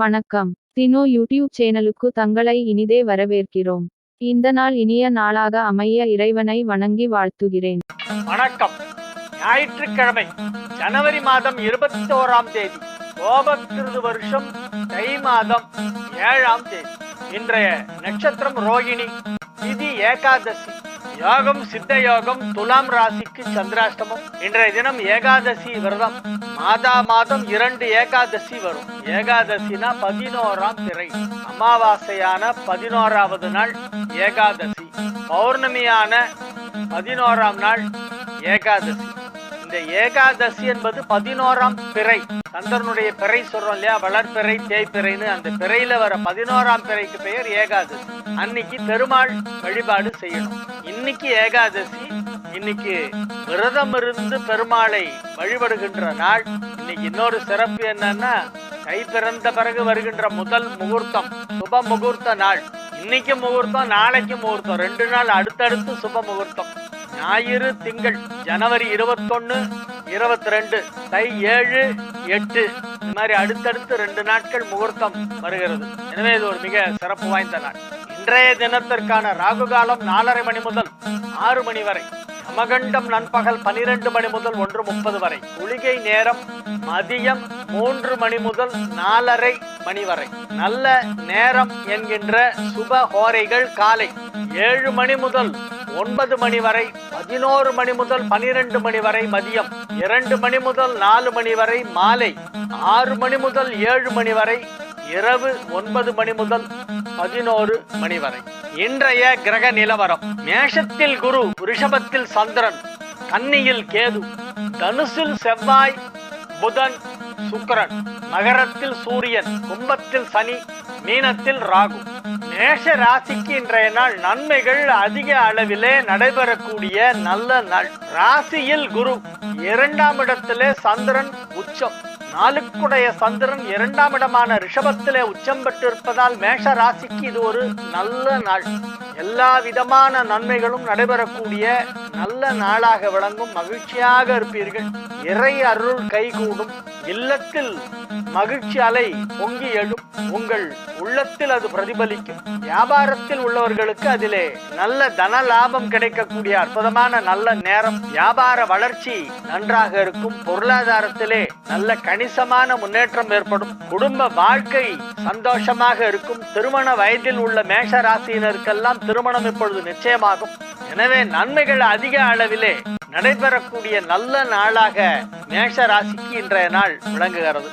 வணக்கம். தினோ யூடியூப் சேனலுக்கு தங்களை இனிதே வரவேற்கிறோம். இந்த நாள் இனிய நாளாக அமைய இறைவனை வணங்கி வாழ்த்துகிறேன். வணக்கம். ஞாயிற்றுக்கிழமை ஜனவரி மாதம் இருபத்தி ஓராம் தேதி கோபத்திருது வருஷம் தை மாதம் ஏழாம் தேதி. இன்றைய நட்சத்திரம் ரோகிணி திதி ஏகாதசி. யோகம் சித்த யோகம் துலாம் ராசிக்கு சந்திராஷ்டமம். இன்றைய தினம் ஏகாதசி விரதம். மாதா மாதம் இரண்டு ஏகாதசி வரும். ஏகாதசினா பதினோராம் திரை. அமாவாசையான பதினோராவது நாள் ஏகாதசி. பௌர்ணமியான பதினோராம் நாள் ஏகாதசி. இந்த ஏகாதசி என்பது பதினோராம் பிறை. சந்திரனுடைய பிறை சொல்றோம் இல்லையா? வளர்பிறை தேய்பிறைன்னு அந்த பிறையில வர பதினோராம் பிறைக்கு பெயர் ஏகாதசி. அன்னைக்கு பெருமாள் வழிபாடு செய்யணும். இன்னைக்கு ஏகாதசி இன்னைக்கு விரதம் இருந்து பெருமாளை வழிபடுகின்ற நாள். இன்னைக்கு இன்னொரு சிறப்பு என்னன்னா கை பிறந்த பிறகு வருகின்ற முதல் முகூர்த்தம் சுப முகூர்த்த நாள். இன்னைக்கு முகூர்த்தம் நாளைக்கு முகூர்த்தம். ரெண்டு நாள் அடுத்தடுத்து சுப முகூர்த்தம். ஞாயிறு திங்கள் ஜனவரி இருபத்தொன்னு இருபத்தி ரெண்டு தை ஏழு எட்டு. இந்த மாதிரி அடுத்தடுத்து ரெண்டு நாட்கள் முகூர்த்தம் வருகிறது. எனவே இது ஒரு மிக சிறப்பு வாய்ந்த நாள். இன்றைய தினத்திற்கான ராகு காலம் நாலரை மணி முதல் ஆறு மணி வரை. யமகண்டம் நண்பகல் பனிரெண்டு மணி முதல் ஒன்று முப்பது வரை. குளிகை நேரம் மதியம் மூன்று மணி முதல் நாலரை மணி வரை. நல்ல நேரம் என்கின்ற சுப ஹோரைகள் காலை ஏழு மணி முதல் ஒன்பது மணி வரை பதினோரு மணி முதல் பனிரெண்டு மணி வரை மதியம் இரண்டு மணி முதல் நாலு மணி வரை மாலை ஆறு மணி முதல் ஏழு மணி வரை இரவு ஒன்பது மணி முதல் பதினோரு மணி வரை. இன்றைய கிரக நிலவரம். மேஷத்தில் குரு ரிஷபத்தில் சந்திரன் கன்னியில் கேது தனுசில் செவ்வாய் புதன் சுக்கரன் மகரத்தில் சூரியன் கும்பத்தில் சனி மீனத்தில் ராகு. மேஷ ராசிக்கு இன்றைய நாள் நன்மைகள் அதிக அளவிலே நடைபெறக்கூடிய நல்ல நாள். ராசியில் குரு இரண்டாம் இடத்திலே சந்திரன் உச்சம். நாளுக்குடைய சந்திரன் இரண்டாம் இடமான ரிஷபத்திலே உச்சம் பெற்றிருப்பதால் மேஷ ராசிக்கு இது ஒரு நல்ல நாள். எல்லா விதமான நன்மைகளும் நடைபெறக்கூடிய நல்ல நாளாக விளங்கும். மகிழ்ச்சியாக இருப்பீர்கள். இறை அருள் கைகூடும். இல்லத்தில் மகிழ்ச்சி அலை பொங்கி எழும். உங்கள் உள்ளத்தில் அது பிரதிபலிக்கும். வியாபாரத்தில் உள்ளவர்களுக்கு அதிலே நல்ல தன லாபம் கிடைக்கக்கூடிய அற்புதமான நல்ல நேரம். வியாபார வளர்ச்சி நன்றாக இருக்கும். பொருளாதாரத்திலே நல்ல கணி கணிசமான முன்னேற்றம் ஏற்படும். குடும்ப வாழ்க்கை சந்தோஷமாக இருக்கும். திருமண வயதில் உள்ள மேஷ ராசியினருக்கெல்லாம் திருமணம் இப்பொழுது நிச்சயமாகும். எனவே நன்மைகள் அதிக அளவிலே நடைபெறக்கூடிய நல்ல நாளாக மேஷ ராசிக்கு இன்றைய நாள் விளங்குகிறது.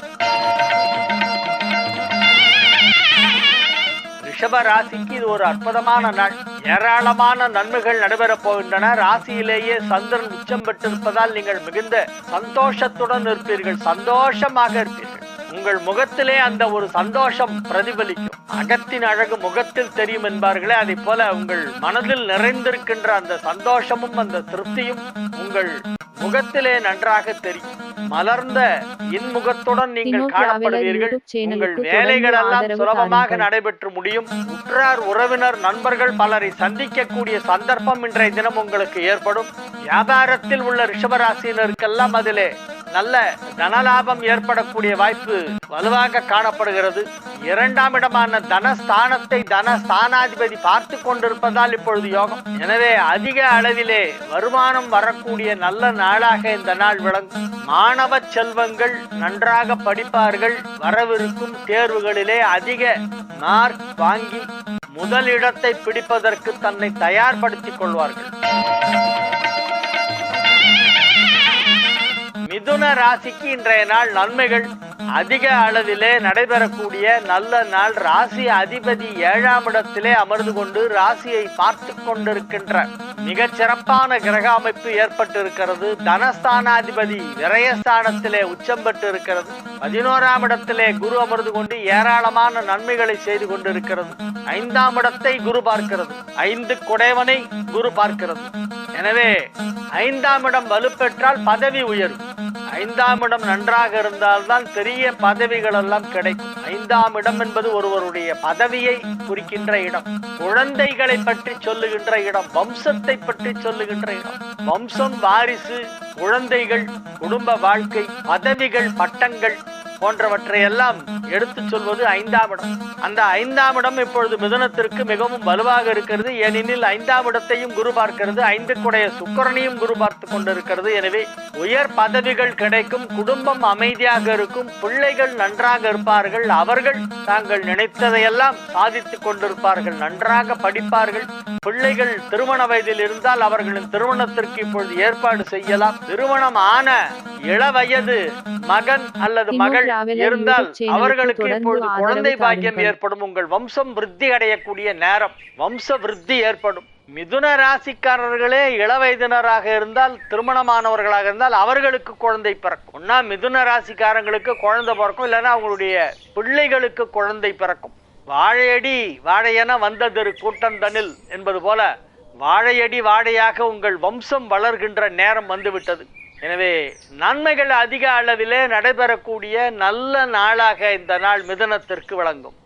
ரிஷப ராசிக்கு இது ஒரு அற்புதமான நாள். ஏராளமான நன்மைகள் நடைபெறப் போகின்றன. ராசியிலேயே சந்திரன் உச்சம் பெற்றிருப்பதால் நீங்கள் மிகுந்த சந்தோஷத்துடன் இருப்பீர்கள். சந்தோஷமாக இருப்பீர்கள். உங்கள் முகத்திலே அந்த ஒரு சந்தோஷம் பிரதிபலிக்கும். அகத்தின் அழகு முகத்தில் தெரியும் என்பார்களே அதை போல உங்கள் மனதில் நிறைந்திருக்கின்ற அந்த சந்தோஷமும் அந்த திருப்தியும் உங்கள் முகத்திலே நன்றாக தெரியும். மலர்ந்த இன்முகத்துடன் நீங்கள் காணப்படுவீர்கள். உங்கள் வேலைகள் எல்லாம் சுலபமாக. நடைபெற்று முடியும். உற்றார் உறவினர் நண்பர்கள் பலரை சந்திக்கக்கூடிய சந்தர்ப்பம் இன்றைய தினம் உங்களுக்கு ஏற்படும். வியாபாரத்தில் உள்ள ரிஷபராசினருக்கெல்லாம் அதிலே நல்ல தனலாபம் ஏற்படக்கூடிய வாய்ப்பு வலுவாக காணப்படுகிறது. இரண்டாம் இடமான தனஸ்தானத்தை தனஸ்தானாதிபதி பார்த்து கொண்டிருப்பதால் இப்பொழுது யோகம். எனவே அதிக அளவிலே வருமானம் வரக்கூடிய நல்ல நாளாக இந்த நாள் விளங்கும். மாணவ செல்வங்கள் நன்றாக படிப்பார்கள். வரவிருக்கும் தேர்வுகளிலே அதிக மார்க் வாங்கி முதலிடத்தை பிடிப்பதற்கு தன்னை தயார்படுத்திக் கொள்வார்கள். மிதுன ராசிக்கு இன்றைய நாள் நன்மைகள். அதிக அளவிலே நடைபெறக்கூடிய நல்ல நாள். ராசி அதிபதி ஏழாம் இடத்திலே அமர்ந்து கொண்டு ராசியை பார்த்து கொண்டிருக்கின்ற மிக சிறப்பான கிரக அமைப்பு ஏற்பட்டிருக்கிறது. தனஸ்தானாதிபதி விரயஸ்தானத்திலே உச்சம் பெற்று இருக்கிறது பதினோராம் இடத்திலே குரு அமர்ந்து கொண்டு ஏராளமான நன்மைகளை செய்து கொண்டிருக்கிறது. ஐந்தாம் இடத்தை குரு பார்க்கிறது. ஐந்து குடைவனை குரு பார்க்கிறது. எனவே ஐந்தாம் இடம் வலுப்பெற்றால் பதவி உயரும். ஐந்தாம் இடம் நன்றாக இருந்தால்தான் பெரிய பதவிகள் எல்லாம் கிடைக்கும். ஐந்தாம் இடம் என்பது ஒருவருடைய பதவியை குறிக்கின்ற இடம். குழந்தைகளை பற்றி சொல்லுகின்ற இடம். வம்சத்தை பற்றி சொல்லுகின்ற இடம். வம்சம் வாரிசு குழந்தைகள் குடும்ப வாழ்க்கை பதவிகள் பட்டங்கள் போன்றவற்றை எல்லாம் எடுத்து சொல்வது ஐந்தாம் இடம் அந்த ஐந்தாம் இடம் இப்பொழுது மிதனத்திற்கு மிகவும் வலுவாக இருக்கிறது. ஏனெனில் ஐந்தாம் இடத்தையும் குரு பார்க்கிறது. ஐந்துக்குடைய சுக்கரனையும் குரு பார்த்து கொண்டிருக்கிறது. எனவே உயர் பதவிகள் கிடைக்கும். குடும்பம் அமைதியாக இருக்கும். பிள்ளைகள் நன்றாக இருப்பார்கள். அவர்கள் தாங்கள் நினைத்ததையெல்லாம் சாதித்துக் கொண்டிருப்பார்கள். நன்றாக படிப்பார்கள். பிள்ளைகள் திருமண வயதில் இருந்தால் அவர்களின் திருமணத்திற்கு இப்பொழுது ஏற்பாடு செய்யலாம். திருமணம் ஆன இள வயது மகன் அல்லது மகள் இருந்தால் அவர்களுக்கு இப்பொழுது குழந்தை பாக்கியம். ஏற்படும். உங்கள் வம்சம் விருத்தி அடையக்கூடிய நேரம். வம்ச விருத்தி ஏற்படும். மிதுன ராசிக்காரர்களே இளவயதினராக இருந்தால் திருமணமானவர்களாக இருந்தால் அவர்களுக்கு குழந்தை பிறக்கும். ஒன்னா மிதுன ராசிக்காரங்களுக்கு குழந்தை பிறக்கும் இல்லைன்னா அவங்களுடைய பிள்ளைகளுக்கு குழந்தை பிறக்கும். வாழையடி வாழையென வந்ததொரு கூட்டந்தனில் என்பது போல வாழையடி வாழையாக உங்கள் வம்சம் வளர்கின்ற நேரம் வந்துவிட்டது. எனவே நன்மைகள் அதிக அளவிலே நடைபெறக்கூடிய நல்ல நாளாக இந்த நாள் மிதனத்திற்கு வழங்கும்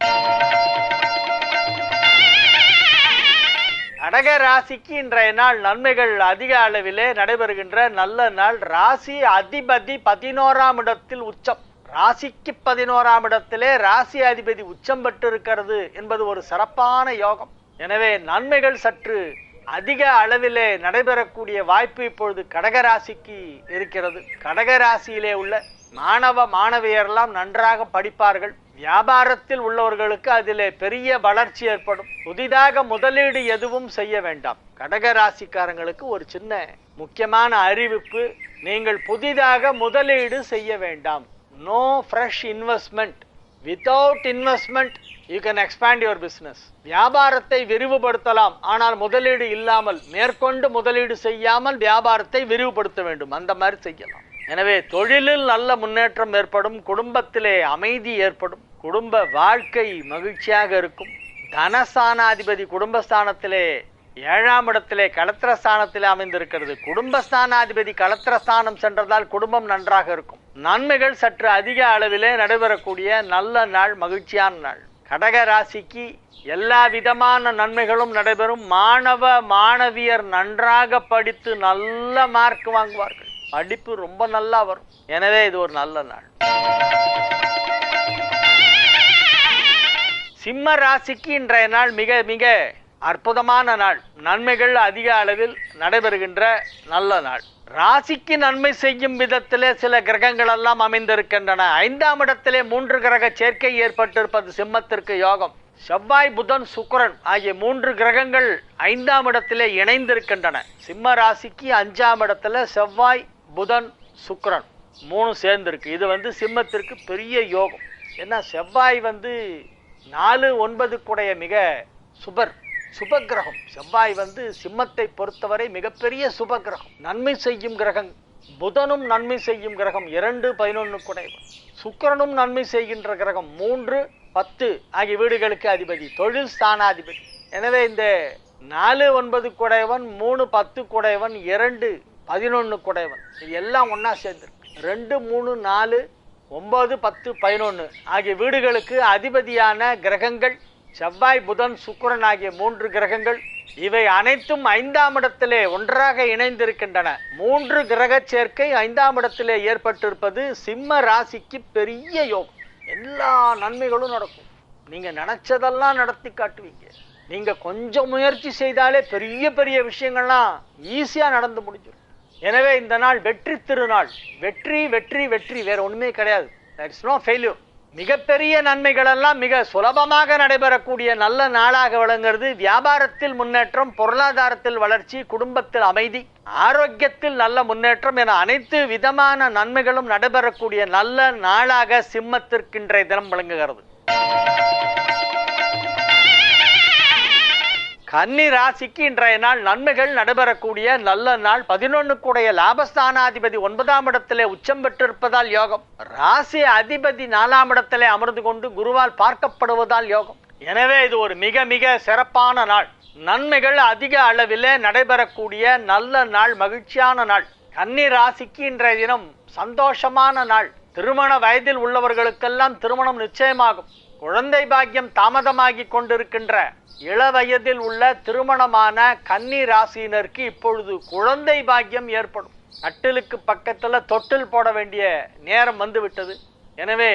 கடக ராசிக்கு இன்றைய நாள் நன்மைகள் அதிக அளவிலே நடைபெறுகின்ற நல்ல நாள். ராசி அதிபதி பதினோராம் இடத்தில் உச்சம். ராசிக்கு பதினோராம் இடத்திலே ராசி அதிபதி உச்சம் பெற்றிருக்கிறது என்பது ஒரு சிறப்பான யோகம். எனவே நன்மைகள் சற்று அதிக அளவிலே நடைபெறக்கூடிய வாய்ப்பு இப்பொழுது கடகராசிக்கு இருக்கிறது. கடகராசியிலே உள்ள மாணவ மாணவியரெல்லாம் நன்றாக படிப்பார்கள். வியாபாரத்தில் உள்ளவர்களுக்கு அதிலே பெரிய வளர்ச்சி ஏற்படும். புதிதாக முதலீடு எதுவும் செய்ய வேண்டாம். கடக ராசிக்காரங்களுக்கு ஒரு சின்ன முக்கியமான அறிவிப்பு நீங்கள் புதிதாக முதலீடு செய்ய வேண்டாம். No fresh investment without investment you can expand your business வியாபாரத்தை விரிவுபடுத்தலாம். ஆனால் முதலீடு இல்லாமல் மேற்கொண்டு முதலீடு செய்யாமல் வியாபாரத்தை விரிவுபடுத்த வேண்டும். அந்த மாதிரி செய்யலாம். எனவே தொழிலில் நல்ல முன்னேற்றம் ஏற்படும் குடும்பத்திலே அமைதி ஏற்படும் குடும்ப வாழ்க்கை மகிழ்ச்சியாக இருக்கும். தனஸ்தானாதிபதி குடும்பஸ்தானத்திலே ஏழாம் இடத்திலே களத்திரஸ்தானத்தில் அமைந்திருக்கிறது. குடும்பஸ்தானாதிபதி களத்திரஸ்தானம் சென்றதால் குடும்பம் நன்றாக இருக்கும். நன்மைகள் சற்று அதிக அளவிலே நடைபெறக்கூடிய நல்ல நாள் மகிழ்ச்சியான நாள். கடக ராசிக்கு எல்லா விதமான நன்மைகளும் நடைபெறும். மாணவ மாணவியர் நன்றாக படித்து நல்ல மார்க் வாங்குவார்கள். படிப்பு ரொம்ப நல்லா வரும். எனவே இது ஒரு நல்ல நாள். சிம்ம ராசிக்கு இன்றைய நாள் மிக மிக அற்புதமான நாள். நன்மைகள் அதிக அளவில் நடைபெறுகின்ற நல்ல நாள். ராசிக்கு நன்மை செய்யும் விதத்திலே சில கிரகங்கள் எல்லாம் அமைந்திருக்கின்றன. ஐந்தாம் இடத்திலே மூன்று கிரக சேர்க்கை ஏற்பட்டிருப்பது சிம்மத்திற்கு யோகம். செவ்வாய் புதன் சுக்கரன் ஆகிய மூன்று கிரகங்கள் ஐந்தாம் இடத்திலே இணைந்திருக்கின்றன. சிம்ம ராசிக்கு அஞ்சாம் இடத்துல செவ்வாய் புதன் சுக்கரன் மூணு சேர்ந்திருக்கு. இது வந்து சிம்மத்திற்கு பெரிய யோகம். ஏன்னா செவ்வாய் வந்து நாலு ஒன்பது கூடைய மிக சுபர். சுபகிரகம் செவ்வாய் வந்து சிம்மத்தை பொறுத்தவரை மிகப்பெரிய சுபக்கிரகம். நன்மை செய்யும் கிரகம். புதனும் நன்மை செய்யும் கிரகம். இரண்டு பதினொன்று குடைவன் சுக்கிரனும் நன்மை செய்கின்ற கிரகம். மூன்று பத்து ஆகிய வீடுகளுக்கு அதிபதி. தொழில் ஸ்தானாதிபதி. எனவே இந்த நாலு ஒன்பது குடைவன் மூணு பத்து குடையவன் இரண்டு பதினொன்று குடைவன் இது எல்லாம் ஒன்றா சேர்ந்துருக்கு. ரெண்டு மூணு நாலு ஒன்பது பத்து பதினொன்று ஆகிய வீடுகளுக்கு அதிபதியான கிரகங்கள் செவ்வாய் புதன் சுக்கரன் ஆகிய மூன்று கிரகங்கள் இவை அனைத்தும் ஐந்தாம் இடத்திலே ஒன்றாக இணைந்திருக்கின்றன. மூன்று கிரக சேர்க்கை ஐந்தாம் இடத்திலே ஏற்பட்டிருப்பது சிம்ம ராசிக்கு பெரிய யோகம். எல்லா நன்மைகளும் நடக்கும். நீங்க நினைச்சதெல்லாம் நடத்தி காட்டுவீங்க. நீங்க கொஞ்சம் முயற்சி செய்தாலே பெரிய பெரிய விஷயங்கள்லாம் ஈஸியா நடந்து முடிஞ்சிடும். எனவே இந்த நாள் வெற்றி திருநாள். வெற்றி வெற்றி வெற்றி வேற ஒண்ணுமே கிடையாது. இட்ஸ் நோ ஃபெயில்யூர் மிகப்பெரிய நன்மைகள் எல்லாம் மிக சுலபமாக நடைபெறக்கூடிய நல்ல நாளாக விளங்குறது வியாபாரத்தில் முன்னேற்றம் பொருளாதாரத்தில் வளர்ச்சி குடும்பத்தில் அமைதி ஆரோக்கியத்தில் நல்ல முன்னேற்றம் என அனைத்து விதமான நன்மைகளும் நடைபெறக்கூடிய நல்ல நாளாக சிம்மத்திற்கின்ற தினம் விளங்குகிறது. கன்னி ராசிக்கு இன்றைய நாள் நன்மைகள் நடைபெறக்கூடிய நல்ல நாள் பதினொன்னுக்குடைய லாபஸ்தானாதிபதி ஒன்பதாம் இடத்திலே உச்சம் பெற்றிருப்பதால் யோகம். ராசி அதிபதி நாலாம் இடத்திலே அமர்ந்து கொண்டு குருவால் பார்க்கப்படுவதால் யோகம். எனவே இது ஒரு மிக மிக சிறப்பான நாள். நன்மைகள் அதிக அளவிலே நடைபெறக்கூடிய நல்ல நாள் மகிழ்ச்சியான நாள். கன்னி ராசிக்கு இன்றைய தினம் சந்தோஷமான நாள். திருமண வயதில் உள்ளவர்களுக்கெல்லாம் திருமணம் நிச்சயமாகும். குழந்தை பாக்கியம் தாமதமாகி கொண்டிருக்கின்ற இளவயதில் உள்ள திருமணமான கன்னி ராசியினருக்கு இப்பொழுது குழந்தை பாக்கியம் ஏற்படும். நட்டிலுக்கு பக்கத்தில் தொட்டில் போட வேண்டிய நேரம் வந்துவிட்டது. எனவே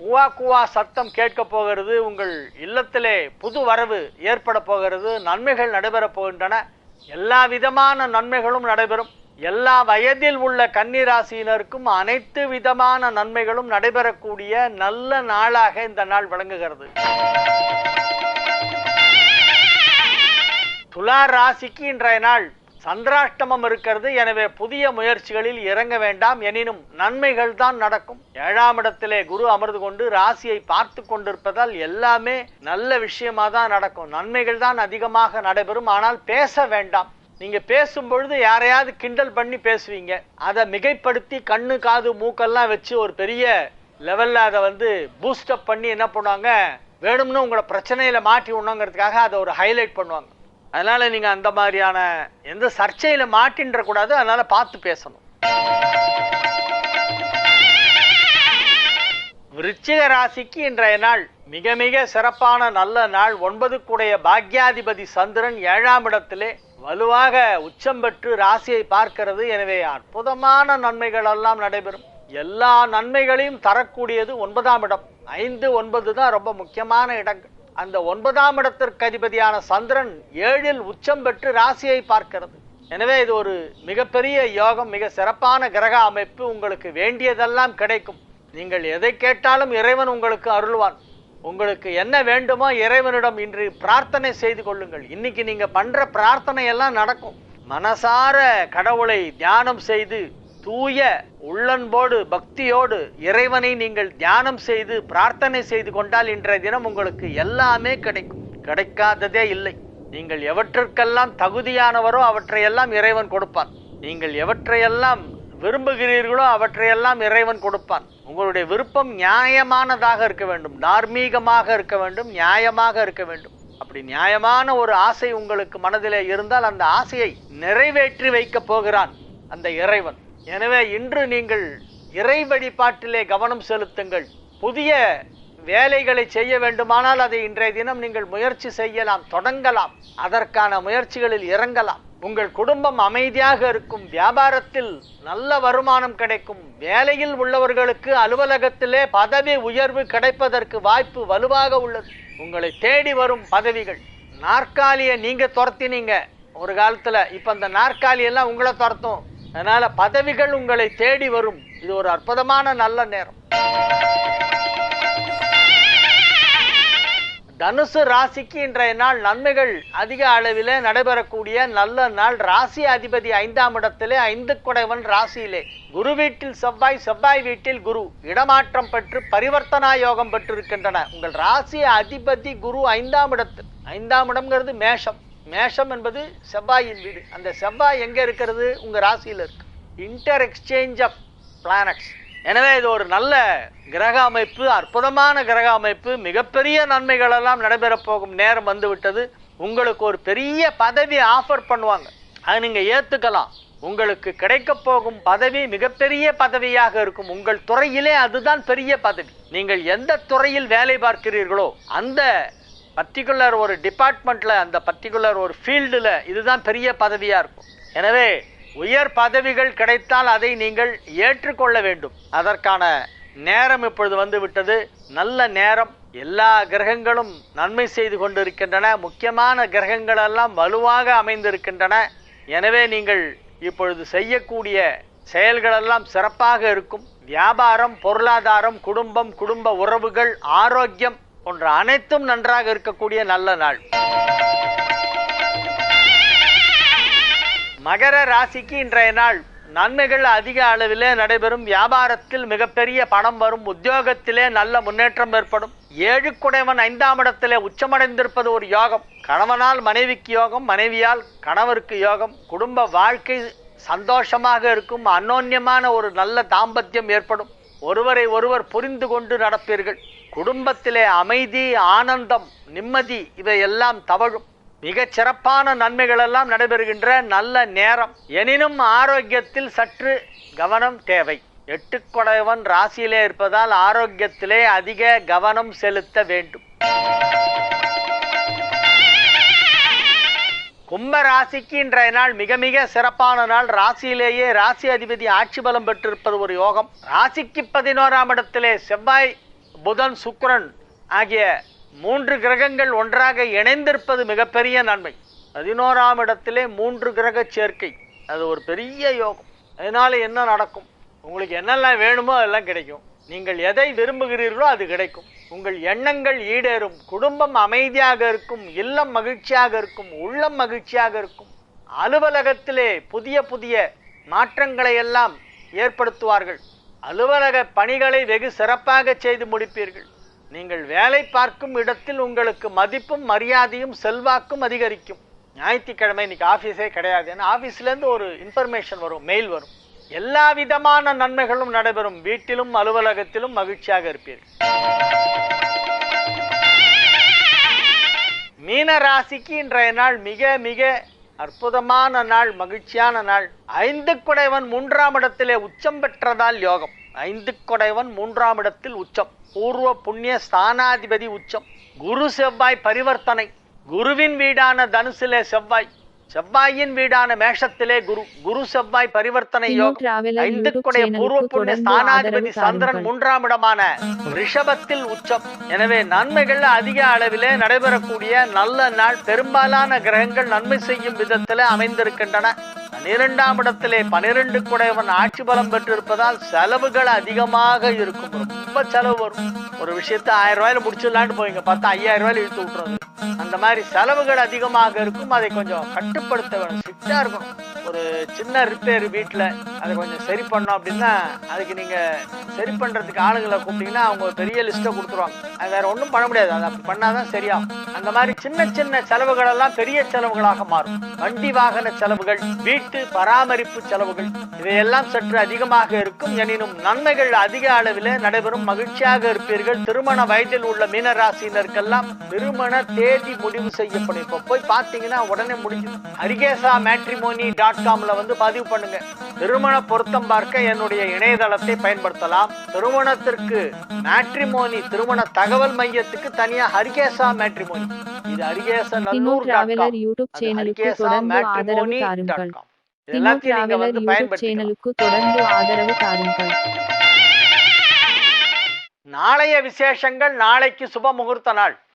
குவா குவா சத்தம் கேட்க போகிறது உங்கள் இல்லத்திலே புது வரவு ஏற்பட போகிறது நன்மைகள் நடைபெறப் போகின்றன. எல்லா விதமான நன்மைகளும் நடைபெறும். எல்லா வயதில் உள்ள கன்னிராசியினருக்கும் அனைத்து விதமான நன்மைகளும் நடைபெறக்கூடிய நல்ல நாளாக இந்த நாள் விளங்குகிறது. துலா ராசிக்கு இன்றைய நாள் சந்திராஷ்டமம் இருக்கிறது. எனவே புதிய முயற்சிகளில் இறங்க வேண்டாம். எனினும் நன்மைகள் தான் நடக்கும். ஏழாம் இடத்திலே குரு அமர்ந்து கொண்டு ராசியை பார்த்து கொண்டிருப்பதால் எல்லாமே நல்ல விஷயமா தான் நடக்கும். நன்மைகள் தான் அதிகமாக நடைபெறும். ஆனால் பேச வேண்டாம். நீங்க பேசும் பொழுது யாரையாவது கிண்டல் பண்ணி பேசுவீங்க. அதை மிகைப்படுத்தி கண்ணு காது மூக்கெல்லாம் வச்சு ஒரு பெரிய லெவல்ல அதை வந்து பூஸ்டப் பண்ணி என்ன பண்ணுவாங்க? வேணும்னு உங்களை பிரச்சனையில மாட்டி விடணுங்கிறதுக்காக அதை ஒரு ஹைலைட் பண்ணுவாங்க. அதனால நீங்க அந்த மாதிரியான எந்த சர்ச்சையில மாட்டின்ற கூடாது அதனால பார்த்து பேசணும். விருச்சிக ராசிக்கு இன்றைய நாள் மிக மிக சிறப்பான நல்ல நாள். ஒன்பதுக்குடைய பாக்யாதிபதி சந்திரன் ஏழாம் இடத்திலே வலுவாக உச்சம் பெற்று ராசியை பார்க்கிறது. எனவே அற்புதமான நன்மைகள் எல்லாம் நடைபெறும். எல்லா நன்மைகளையும் தரக்கூடியது ஒன்பதாம் இடம். ஐந்து ஒன்பது தான் ரொம்ப முக்கியமான இடங்கள். அந்த ஒன்பதாம் இடத்திற்கு அதிபதியான சந்திரன் ஏழில் உச்சம் பெற்று ராசியை பார்க்கிறது. எனவே இது ஒரு மிகப்பெரிய யோகம் மிக சிறப்பான கிரக அமைப்பு. உங்களுக்கு வேண்டியதெல்லாம் கிடைக்கும். நீங்கள் எதை கேட்டாலும் இறைவன் உங்களுக்கு அருள்வான். உங்களுக்கு என்ன வேண்டுமோ இறைவனிடம் இன்று பிரார்த்தனை செய்து கொள்ளுங்கள். இன்னைக்கு நீங்க பண்ற பிரார்த்தனை எல்லாம் நடக்கும். மனசார கடவுளை தியானம் செய்து தூய உள்ளன்போடு பக்தியோடு இறைவனை நீங்கள் தியானம் செய்து பிரார்த்தனை செய்து கொண்டால் இன்றைய தினம் உங்களுக்கு எல்லாமே கிடைக்கும். கிடைக்காததே இல்லை. நீங்கள் எவற்றிற்கெல்லாம் தகுதியானவரோ அவற்றையெல்லாம் இறைவன் கொடுப்பான். நீங்கள் எவற்றையெல்லாம் விரும்புகிறீர்களோ அவற்றையெல்லாம் இறைவன் கொடுப்பான். உங்களுடைய விருப்பம் நியாயமானதாக இருக்க வேண்டும். தார்மீகமாக இருக்க வேண்டும் நியாயமாக இருக்க வேண்டும். அப்படி நியாயமான ஒரு ஆசை உங்களுக்கு மனதிலே இருந்தால் அந்த ஆசையை நிறைவேற்றி வைக்கப் போகிறான் அந்த இறைவன். எனவே இன்று நீங்கள் இறை வழிபாட்டிலே கவனம் செலுத்துங்கள். புதிய வேலைகளை செய்ய வேண்டுமானால் அதை இன்றைய தினம் நீங்கள் முயற்சி செய்யலாம் தொடங்கலாம். அதற்கான முயற்சிகளில் இறங்கலாம். உங்கள் குடும்பம் அமைதியாக இருக்கும் வியாபாரத்தில் நல்ல வருமானம் கிடைக்கும். வேலையில் உள்ளவர்களுக்கு அலுவலகத்திலே பதவி உயர்வு கிடைப்பதற்கு வாய்ப்பு வலுவாக உள்ளது. உங்களை தேடி வரும் பதவிகள். நாற்காலியை நீங்க துரத்தினீங்க. ஒரு காலத்துல இப்ப அந்த நாற்காலி எல்லாம் உங்களை துரத்தும். அதனால பதவிகள் உங்களை தேடி வரும். இது ஒரு அற்புதமான நல்ல நேரம். தனுசு ராசிக்கு இன்றைய நாள் நன்மைகள் அதிக அளவில் நடைபெறக்கூடிய நல்ல நாள். ராசி அதிபதி ஐந்தாம் இடத்திலே ஐந்து குடைவன் ராசியிலே. குரு வீட்டில் செவ்வாய் செவ்வாய் வீட்டில் குரு. இடமாற்றம் பெற்று பரிவர்த்தனா யோகம் பெற்றிருக்கின்றன. உங்கள் ராசி அதிபதி குரு ஐந்தாம் இடத்தில் ஐந்தாம் இடம்ங்கிறது மேஷம். மேஷம் என்பது செவ்வாயின் வீடு. அந்த செவ்வாய் எங்கே இருக்கிறது? உங்கள் ராசியில் இருக்கு. இன்டர் எக்ஸ்சேஞ்ச் ஆஃப் பிளானட்ஸ் எனவே இது ஒரு நல்ல கிரக அமைப்பு அற்புதமான கிரக அமைப்பு. மிகப்பெரிய நன்மைகள் எல்லாம் நடைபெறப் போகும் நேரம் வந்து விட்டது. உங்களுக்கு ஒரு பெரிய பதவி ஆஃபர் பண்ணுவாங்க. அதை நீங்கள் ஏற்றுக்கலாம் உங்களுக்கு கிடைக்க போகும் பதவி மிகப்பெரிய பதவியாக இருக்கும். உங்கள் துறையிலே அதுதான் பெரிய பதவி. நீங்கள் எந்த துறையில் வேலை பார்க்கிறீர்களோ அந்த பர்டிகுலர் ஒரு டிபார்ட்மெண்ட்டில் அந்த பர்டிகுலர் ஒரு ஃபீல்டில் இதுதான் பெரிய பதவியாக இருக்கும். எனவே உயர் பதவிகள் கிடைத்தால் அதை நீங்கள் ஏற்றுக்கொள்ள வேண்டும். அதற்கான நேரம் இப்பொழுது வந்து விட்டது. நல்ல நேரம். எல்லா கிரகங்களும் நன்மை செய்து கொண்டிருக்கின்றன. முக்கியமான கிரகங்கள் எல்லாம் வலுவாக அமைந்திருக்கின்றன. எனவே நீங்கள் இப்பொழுது செய்யக்கூடிய செயல்களெல்லாம் சிறப்பாக இருக்கும். வியாபாரம் பொருளாதாரம் குடும்பம் குடும்ப உறவுகள் ஆரோக்கியம் போன்ற அனைத்தும் நன்றாக இருக்கக்கூடிய நல்ல நாள். மகர ராசிக்கு இன்றைய நாள். நன்மைகள் அதிக அளவிலே நடைபெறும். வியாபாரத்தில் மிகப்பெரிய பணம் வரும். உத்தியோகத்திலே நல்ல முன்னேற்றம் ஏற்படும். ஏழு குடைவன் ஐந்தாம் இடத்திலே உச்சமடைந்திருப்பது ஒரு யோகம். கணவனால் மனைவிக்கு யோகம் மனைவியால் கணவருக்கு யோகம். குடும்ப வாழ்க்கை சந்தோஷமாக இருக்கும். அன்னோன்யமான ஒரு நல்ல தாம்பத்தியம் ஏற்படும். ஒருவரை ஒருவர் புரிந்து கொண்டு நடப்பீர்கள். குடும்பத்திலே அமைதி ஆனந்தம் நிம்மதி இவையெல்லாம் தவழும். மிகச் சிறப்பான நன்மைகள் எல்லாம் நடைபெறுகின்ற நல்ல நேரம். எனினும் ஆரோக்கியத்தில் சற்று கவனம் தேவை. எட்டு ராசியிலே இருப்பதால் ஆரோக்கியத்திலே அதிக கவனம் செலுத்த வேண்டும். கும்ப ராசிக்கு இன்றைய நாள் மிக மிக சிறப்பான நாள். ராசியிலேயே ராசி அதிபதி ஆட்சி பலம் பெற்றிருப்பது ஒரு யோகம். ராசிக்கு பதினோராம் இடத்திலே செவ்வாய் புதன் சுக்கரன் ஆகிய மூன்று கிரகங்கள் ஒன்றாக இணைந்திருப்பது மிகப்பெரிய நன்மை. பதினோராம் இடத்திலே மூன்று கிரக சேர்க்கை. அது ஒரு பெரிய யோகம். அதனால என்ன நடக்கும்? உங்களுக்கு என்னெல்லாம் வேணுமோ அதெல்லாம் கிடைக்கும். நீங்கள் எதை விரும்புகிறீர்களோ அது கிடைக்கும். உங்கள் எண்ணங்கள் ஈடேறும். குடும்பம் அமைதியாக இருக்கும். இல்லம் மகிழ்ச்சியாக இருக்கும். உள்ளம் மகிழ்ச்சியாக இருக்கும். அலுவலகத்திலே புதிய புதிய மாற்றங்களை எல்லாம் ஏற்படுத்துவார்கள். அலுவலக பணிகளை வெகு சிறப்பாக செய்து முடிப்பீர்கள். நீங்கள் வேலை பார்க்கும் இடத்தில் உங்களுக்கு மதிப்பும் மரியாதையும் செல்வாக்கும் அதிகரிக்கும். ஞாயிற்றுக்கிழமை இன்னைக்கு ஆஃபீஸே கிடையாது. ஏன்னா ஆஃபீஸ்லேருந்து ஒரு இன்ஃபர்மேஷன் வரும் மெயில் வரும். எல்லா விதமான நன்மைகளும் நடைபெறும். வீட்டிலும் அலுவலகத்திலும் மகிழ்ச்சியாக இருப்பீர்கள். மீன ராசிக்கு இன்றைய நாள் மிக மிக அற்புதமான நாள் மகிழ்ச்சியான நாள். ஐந்து குடைவன் மூன்றாம் இடத்திலே உச்சம் பெற்றதால் யோகம். ஐந்து குடைவன் மூன்றாம் இடத்தில் உச்சம். பூர்வ புண்ணிய ஸ்தானாதிபதி உச்சம். குரு செவ்வாய் பரிவர்த்தனை. குருவின் வீடான தனுசிலே செவ்வாய். செவ்வாயின் வீடான மேஷத்திலே குரு. குரு செவ்வாய் பரிவர்த்தனை தினு யோகம் டிராவலர் ஐந்து யூடியூப் குடைய பூர்வ புண்ணிய ஸ்தானாதிபதி சந்திரன் மூன்றாம் இடமான ரிஷபத்தில் உச்சம். எனவே நன்மைகள் அதிக அளவிலே நடைபெறக்கூடிய நல்ல நாள். பெரும்பாலான கிரகங்கள் நன்மை செய்யும் விதத்தில் அமைந்திருக்கின்றன. பனிரெண்டாம் இடத்திலே பனிரெண்டு குடையவன் ஆட்சி பலம் பெற்றிருப்பதால் செலவுகள் அதிகமாக இருக்கும். ரொம்ப செலவு வரும். ஒரு விஷயத்த ஆயிரம் ரூபாயில முடிச்சிடலான்னு போவீங்க. பார்த்தா ஐயாயிரம் ரூபாயில இழுத்து விட்டுறது. அந்த மாதிரி செலவுகள் அதிகமாக இருக்கும். அதை கொஞ்சம் கட்டுப்படுத்த வேணும். ஸ்ட்ரிக்டா இருக்கும் ஒரு சின்ன ரிப்பேர் வீட்டில் அதை கொஞ்சம் சரி பண்ணோம் அப்படின்னா அதுக்கு நீங்கள் சரி பண்ணுறதுக்கு ஆளுங்களை கூப்பிட்டீங்கன்னா அவங்க பெரிய லிஸ்ட்டை கொடுத்துருவாங்க. அது வேற ஒன்றும் பண்ண முடியாது. அதை அப்படி பண்ணாதான் சரியாகும். அந்த மாதிரி சின்ன சின்ன செலவுகள் எல்லாம் பெரிய செலவுகளாக மாறும். வண்டி வாகன செலவுகள் வீட்டு பராமரிப்பு செலவுகள் இவையெல்லாம் சற்று அதிகமாக இருக்கும். எனினும் நன்மைகள் அதிக அளவில் நடைபெறும். மகிழ்ச்சியாக இருப்பீர்கள். திருமண வயதில் உள்ள மீனராசினருக்கெல்லாம் திருமண தேதி முடிவு செய்யப்படும். இப்போ போய் பார்த்தீங்கன்னா உடனே முடிஞ்சு. ஹரிகேசா மேட்ரிமோனி டாட் காம்ல வந்து பதிவு பண்ணுங்க. திருமண பொருத்தம் பார்க்க என்னுடைய இணையதளத்தை பயன்படுத்தலாம். திருமணத்திற்கு மேட்ரிமோனி திருமண தகவல் மையத்துக்கு தனியா ஹரிகேசா மேட்ரிமோனி இது Harikesa Nallur dot com Harikesa matrimony dot com சேனலுக்கு தொடர்ந்து ஆதரவு தாருங்கள். நாளைய விசேஷங்கள் நாளைக்கு சுப முகூர்த்த நாள்.